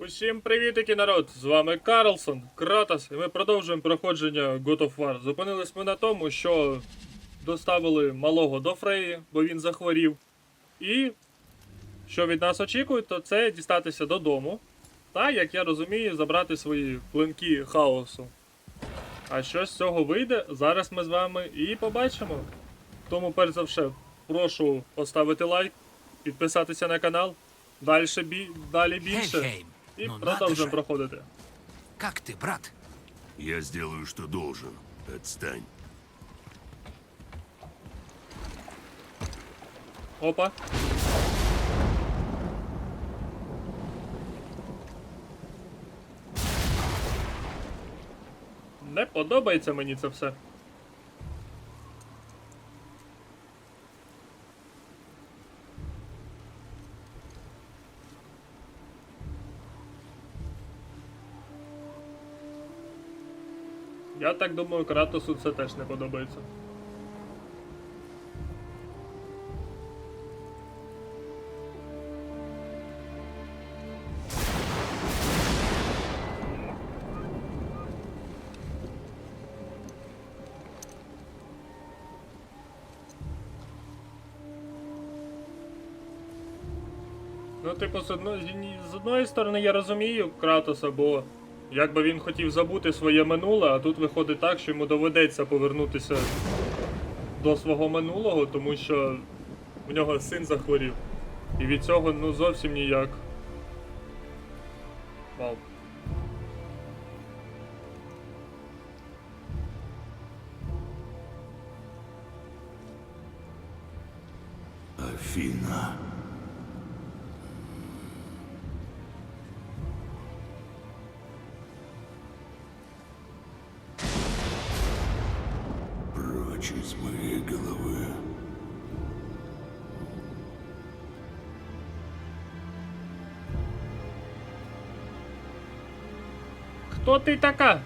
Усім привітики, народ! З вами Карлсон, Кратос, і ми продовжуємо проходження God of War. Зупинились ми на тому, що доставили малого до Фреї, бо він захворів. І що від нас очікують, то це дістатися додому. Та, як я розумію, забрати свої клинки хаосу. А що з цього вийде, зараз ми з вами і побачимо. Тому, перш за все, прошу поставити лайк, підписатися на канал. Дальше бі... Далі більше. І ну надо продовжуємо же. проходити. Как ты, брат? Я сделаю, что должен. Отстань. Опа. Не подобається мені це все. Я так думаю, Кратосу це теж не подобається. Ну, типу, з одної, з одної сторони я розумію Кратоса, бо якби він хотів забути своє минуле, а тут виходить так, що йому доведеться повернутися до свого минулого, тому що в нього син захворів. І від цього ну зовсім ніяк. Вау. Афина. Хто ти така?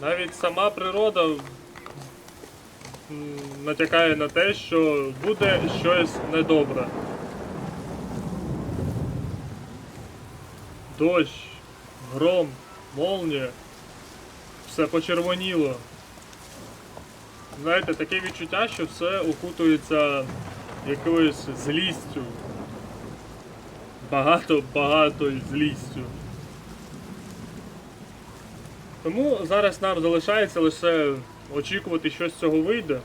Навіть сама природа натякає на те, що буде щось недобре. Дощ, гром, молнія. Все почервоніло. Знаєте, таке відчуття, що все окутується якоюсь злістю. Багато-багато злістю. Тому зараз нам залишається лише очікувати, що з цього вийде.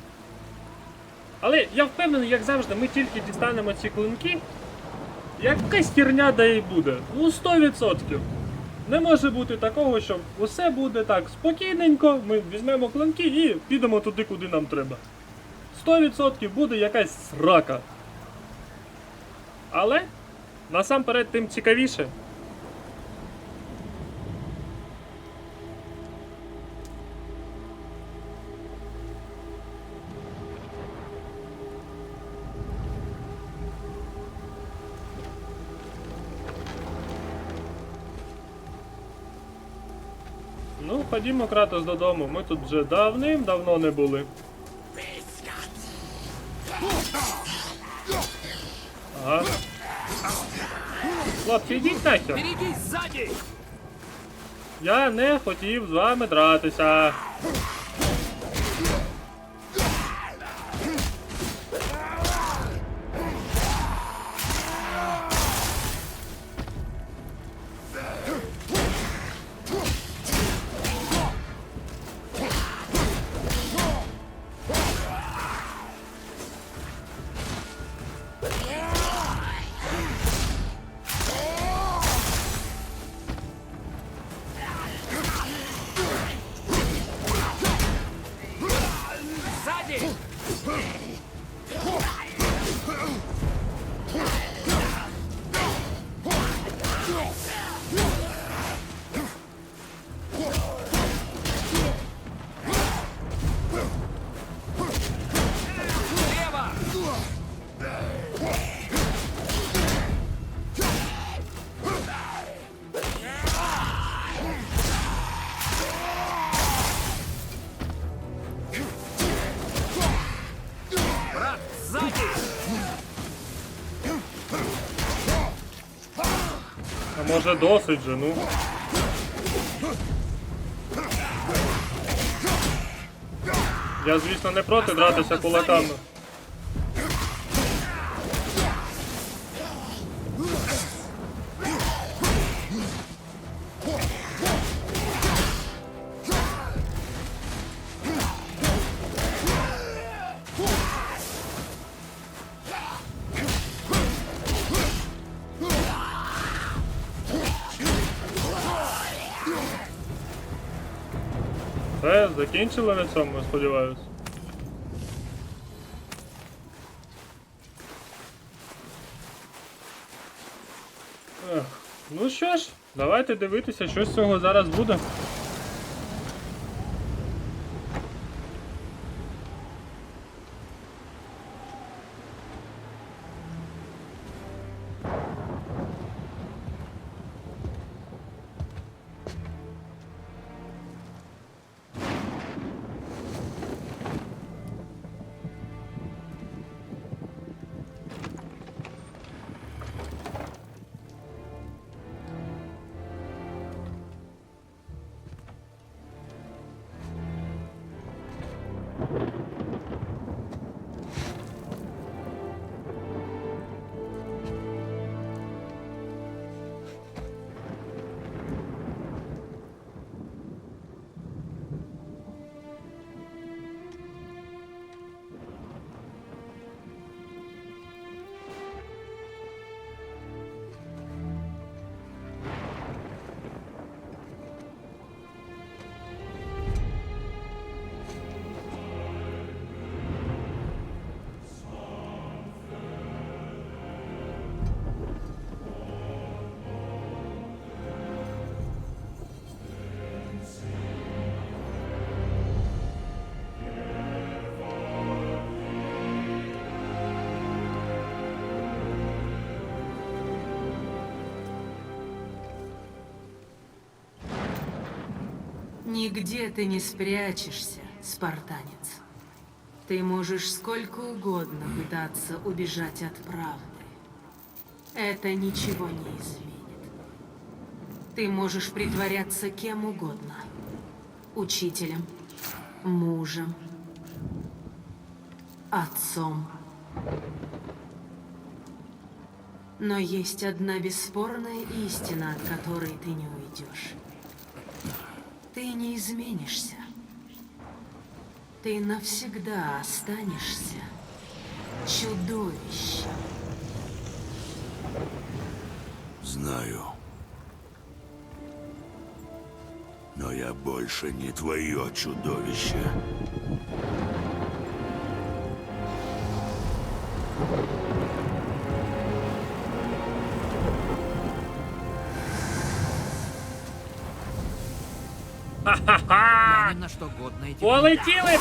Але я впевнений, як завжди, ми тільки дістанемо ці клинки. Якась херня да і буде. Ну 100%. Не може бути такого, що усе буде так спокійненько, ми візьмемо клинки і підемо туди, куди нам треба. 100% буде якась срака. Але насамперед тим цікавіше. Ходімо, Кратос, додому. Ми тут вже давним-давно не були. Ага. Хлопці, йдіть нахер. Я не хотів з вами дратися. А може досить же, ну. Я, звісно, не проти дратися кулаками. Закінчили на цьому, сподіваюсь. Ех, Ну що ж, давайте дивитися, що з цього зараз буде. Нигде ты не спрячешься, спартанец. Ты можешь сколько угодно пытаться убежать от правды. Это ничего не изменит. Ты можешь притворяться кем угодно. Учителем, мужем, отцом. Но есть одна бесспорная истина, от которой ты не уйдешь. Ты не изменишься. Ты навсегда останешься чудовищем. Знаю. Но я больше не твое чудовище. Я ни на что годно эти... Полетіли!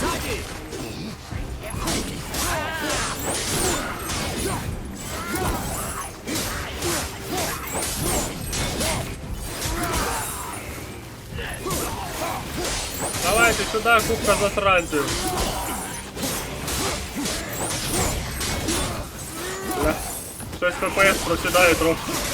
Сзади! Давайте сюди, кубка засранців. Бля, Щось ППС просідає трохи.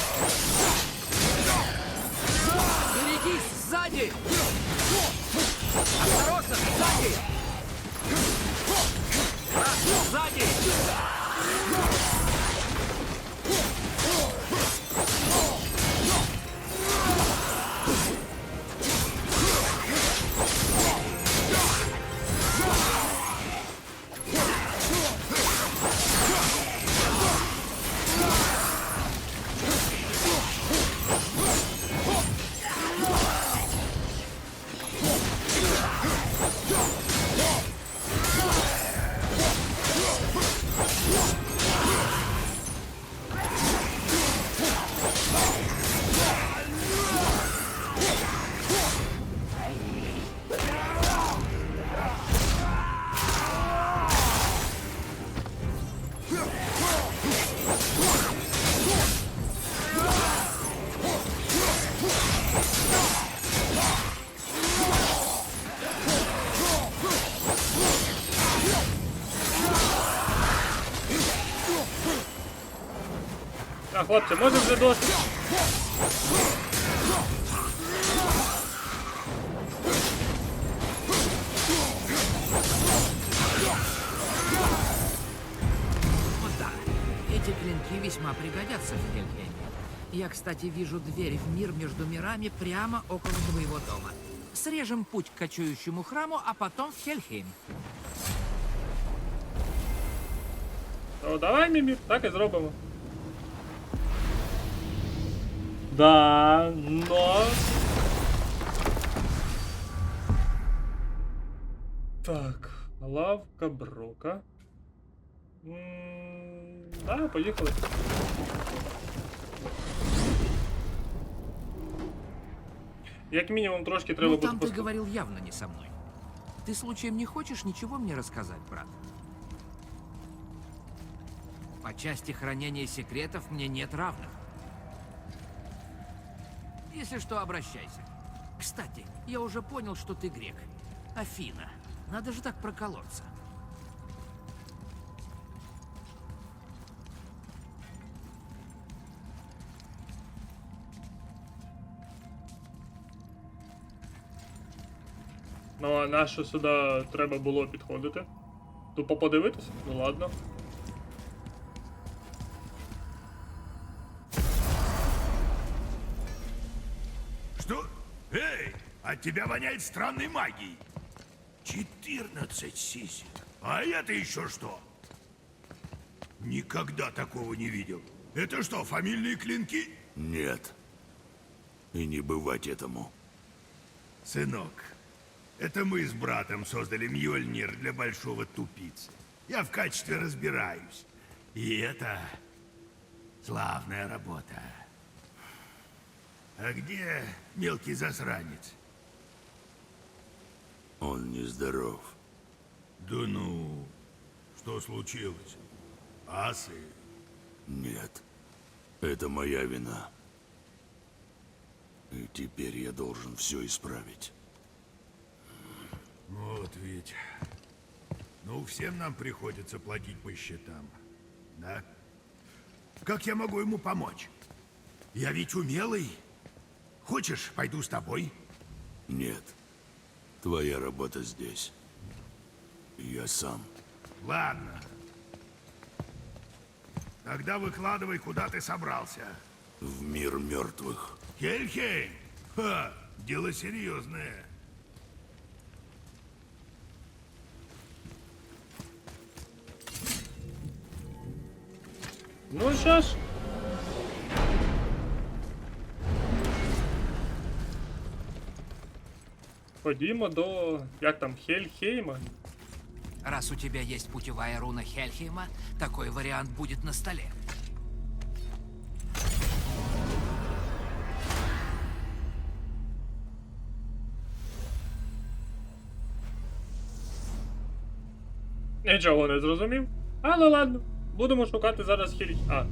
хлопці, може вже досить? Вот да. Эти клинки весьма пригодятся в Хельхейме. Я, кстати, вижу дверь в мир между мирами прямо около твоего дома. Срежем путь к кочующему храму, а потом в Хельхейм. То давай, Мімір, так і зробимо. Да, но. Так, лавка Брока. М, Да, поїхали. Як мінімум трошки треба ну, буде там ты поспати. говорил явно не со мной. Ты случаем не хочешь ничего мне рассказать, брат? По части хранения секретов мне нет равных. Если что, обращайся. Кстати, я уже понял, что ты грек. Афина. Надо же так проколоться. Ну а на що сюди треба було підходити? Тупо подивитися? Ну ладно. Тебя воняет странной магией. 14 сисек. А это еще что? Никогда такого не видел. Это что, фамильные клинки? Нет. И не бывать этому. Сынок, это мы с братом создали Мьёльнир для большого тупицы. Я в качестве разбираюсь. И это славная работа. А где мелкий засранец? Он нездоров. Да ну, что случилось? Асы? Нет. Это моя вина. И теперь я должен все исправить. Вот ведь. Ну, всем нам приходится платить по счетам. Да? Как я могу ему помочь? Я ведь умелый. Хочешь, пойду с тобой? Нет. Твоя работа здесь. Я сам. Ладно. Тогда выкладывай, куда ты собрался. В мир мертвых. Хельхейм? Ха, дело серьезное. Ну що Ходімо до. як там, Хельхейма. Раз у тебя есть путевая руна Хельхейма, такой вариант будет на столе. Нічого не зрозумів. Але ладно. Будемо шукати зараз Хель. А.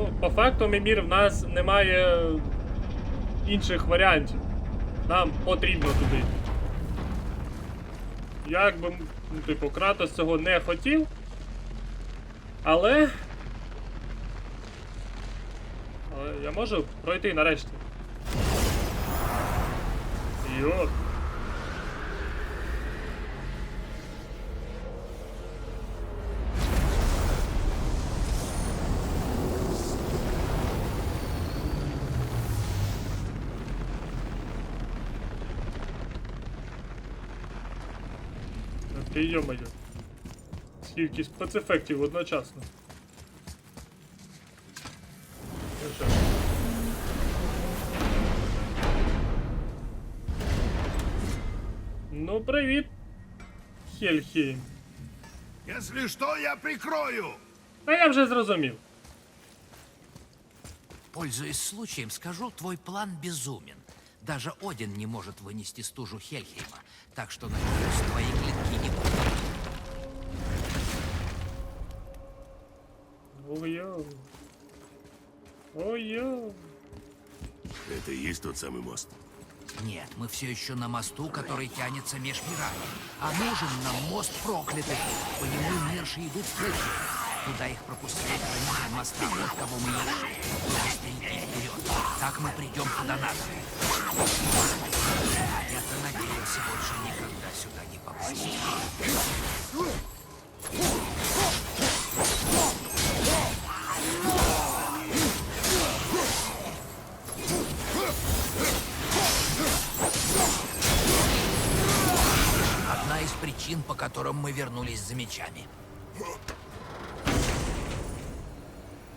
Ну, по факту, Мімір, в нас немає інших варіантів. Нам потрібно туди. Як би, ну, типу, Кратос цього не хотів. Але. Але я можу пройти нарешті. Йоп. Ти йомаю. Скільки спецефектів одночасно. Ну? Ну, привіт, Хельхейм. Если что, я прикрою. А я вже зрозумів. Пользуясь случаем, скажу, твой план безумен. Даже Один не может вынести стужу Хельхейма, так что, надеюсь, твои клинки не будут. Ой-ё. Это и есть тот самый мост? Нет, мы все еще на мосту, который тянется меж мирами. А нужен нам мост проклятых. По нему мерши идут в Хельхейм. Туда их пропускает хранитель моста, вот кого мы ищем. Быстрее вперед. Так мы придем куда надо. Я-то надеялся больше никогда сюда не попасть. Вернулись за мечами.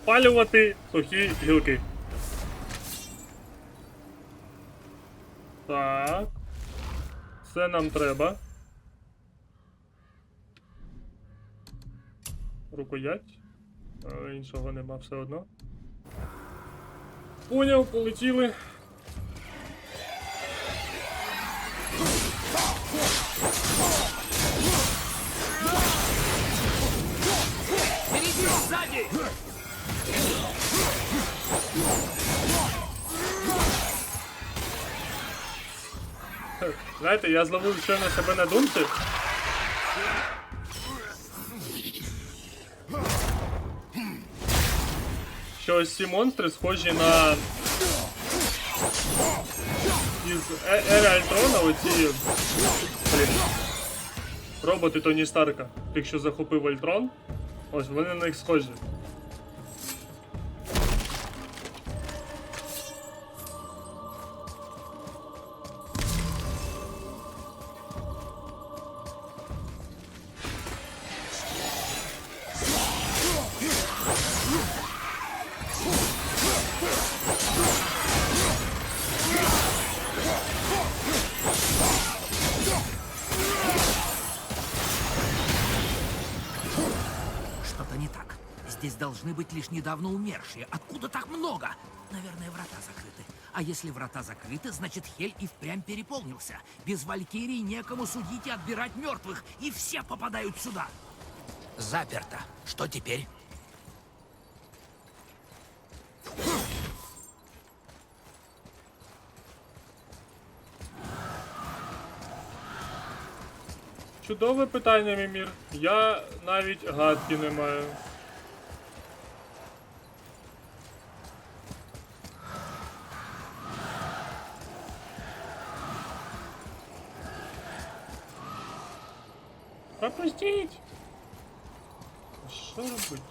Палювати сухі гілки. Так. Це нам треба. Рукоять. Іншого нема все одно. Поняв, полетіли. Сзади! Знаєте, я зловив щойно себе на думці. Що ось ці монстри схожі на. Із Е- Ери Альтрона оці. Блін. Роботи Тоні Старка. Тих, що захопив Альтрон. Ось вони на них схожі. Что-то не так. Здесь должны быть лишь недавно умершие. Откуда так много? Наверное, врата закрыты. А если врата закрыты, значит Хель и впрямь переполнился. Без Валькирии некому судить и отбирать мертвых, и все попадают сюда. Заперто. Что теперь? Чудове питання, Мімір. Я навіть гадки не маю. Пропустіть! А Що робить?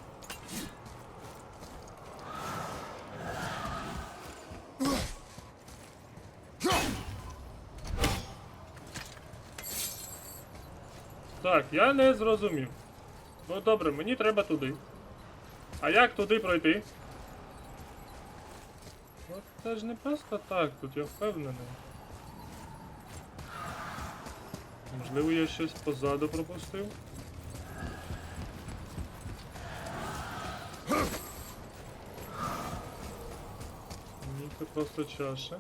Так, я не зрозумів. Ну добре, мені треба туди. А як туди пройти? От це ж не просто так тут, я впевнений. Можливо, я щось позаду пропустив. Ні, це просто чаша.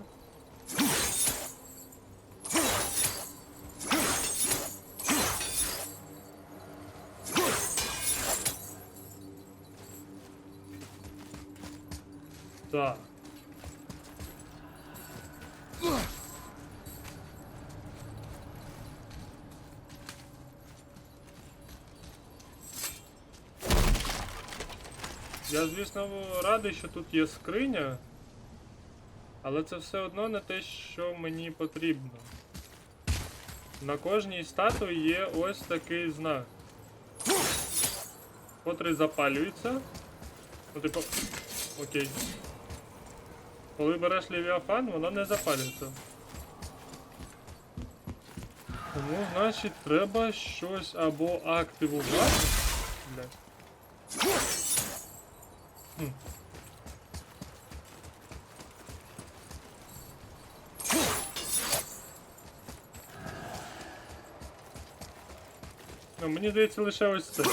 Я, звісно, радий, що тут є скриня. Але це все одно не те, що мені потрібно. На кожній статуї є ось такий знак. Котрий запалюється. Ну, типу. Окей. Коли береш лівіафан, воно не запалюється. Тому, значить, треба щось або активувати. Блядь. Ну, мені здається лише ось це.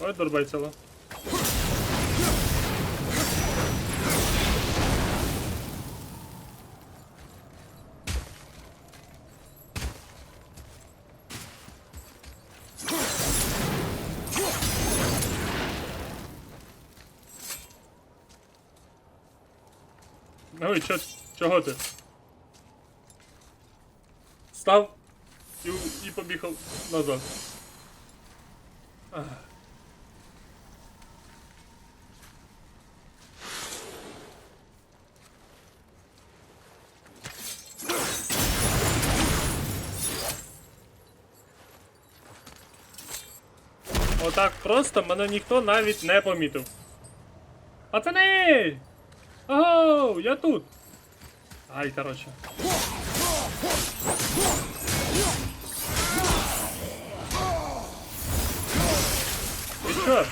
Ой, дорбайцела. Чого ти? Став і, і побігав назад. Отак просто мене ніхто навіть не помітив. Пацани! Ого, я тут. Ай, короче. Ты чё?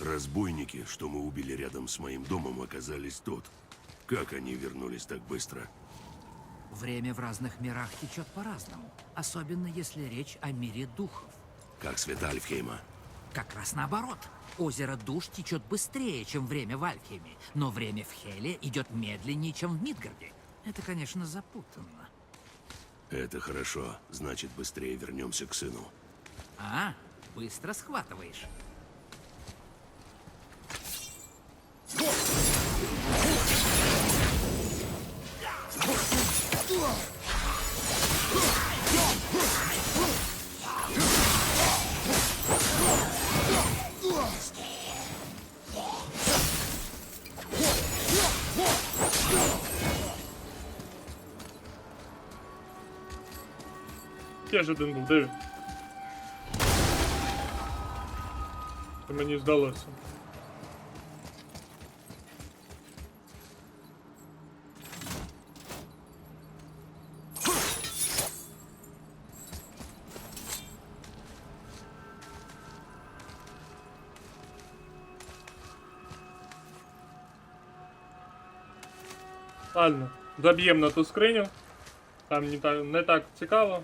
Разбойники, что мы убили рядом с моим домом, оказались тут. Как они вернулись так быстро? Время в разных мирах течет по-разному, особенно если речь о мире духов. Как свет Альфхейма? Как раз наоборот. Озеро душ течет быстрее, чем время в Альфхейме, но время в Хеле идет медленнее, чем в Мидгарде. Это, конечно, запутанно. Это хорошо. Значит, быстрее вернемся к сыну. А, быстро схватываешь. Теж один був, він? Це мені здалося. Ладно, заб'ємо на ту скриню. Там не так, не так цікаво.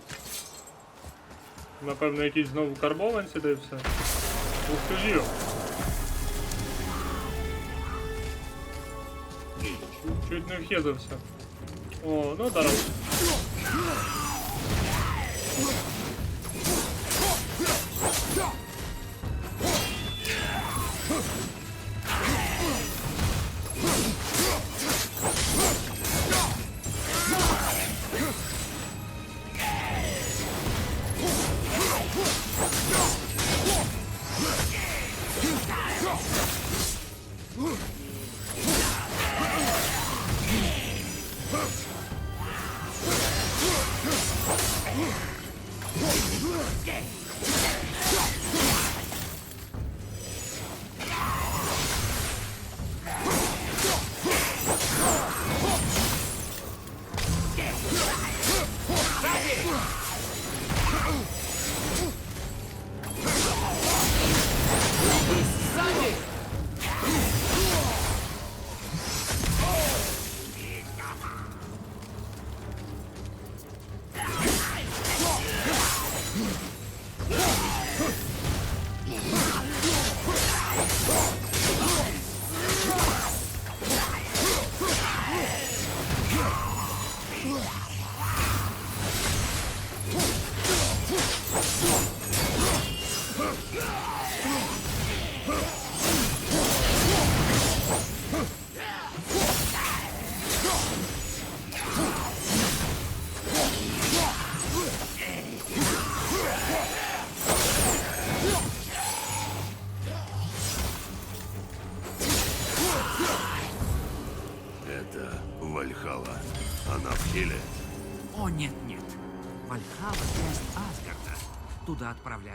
Напевно, якісь знову карбованці, де все. Ух ти ж чуть не вхезався. О, ну здорово.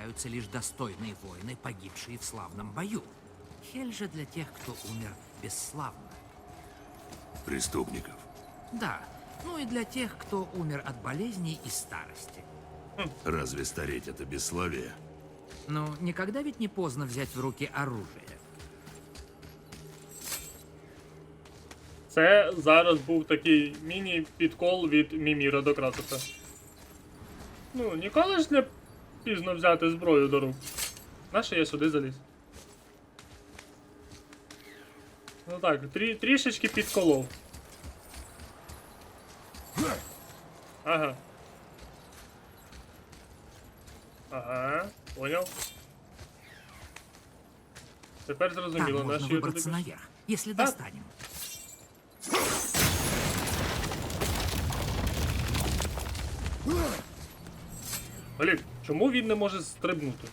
отправляются лишь достойные воины, погибшие в славном бою. Хель же для тех, кто умер бесславно. Преступников. Да, ну и для тех, кто умер от болезней и старости. Разве стареть это бесславие? Ну, никогда ведь не поздно взять в руки оружие. Це зараз був такий міні-підкол від Міміра до Кратоса. Ну, ніколи ж не пізно взяти зброю до рук. Нащо я сюди заліз? Ну так, трі, трішечки підколов. Ага. Ага, поняв. Тепер Там зрозуміло, можно наші выбраться наверх, если Да. достанем. Блін, чому він не може стрибнути?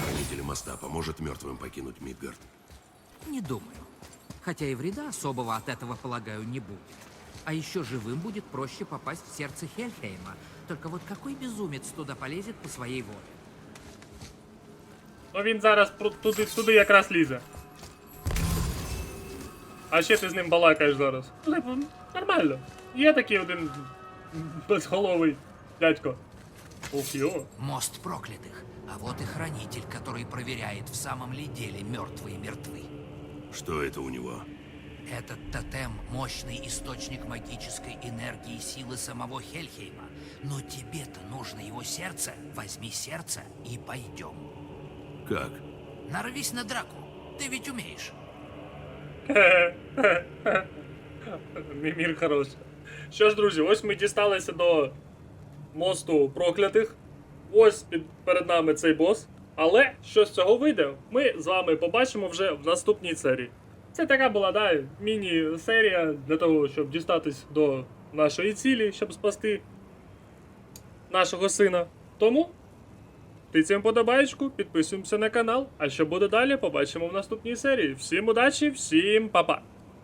Хранитель моста поможет мертвым покинуть Мидгард. Не думаю. Хотя и вреда особого от этого, полагаю, не будет. А еще живым будет проще попасть в сердце Хельхейма. Только вот какой безумец туда полезет по своей воле? Ну він зараз про- туди, туди якраз лізе. А ще ти з ним балакаєш зараз. Ну, типу, нормально. Є такий один безголовий дядько. Ух йо. Мост проклятых. А вот и хранитель, который проверяет, в самом ли деле мертвые мертвы. Что это у него? Этот тотем — мощный источник магической энергии и силы самого Хельхейма. Но тебе-то нужно его сердце. Возьми сердце и пойдем. Как? Нарвись на драку. Ты ведь умеешь. Мімір хороший. Що ж, друзі, ось ми дісталися до мосту проклятих. Ось під, перед нами цей бос. Але що з цього вийде, ми з вами побачимо вже в наступній серії. Це така була, да, міні-серія для того, щоб дістатись до нашої цілі, щоб спасти нашого сина. Тому тицяємо подобаєчку, підписуємося на канал. А що буде далі, побачимо в наступній серії. Всім удачі, всім па-па!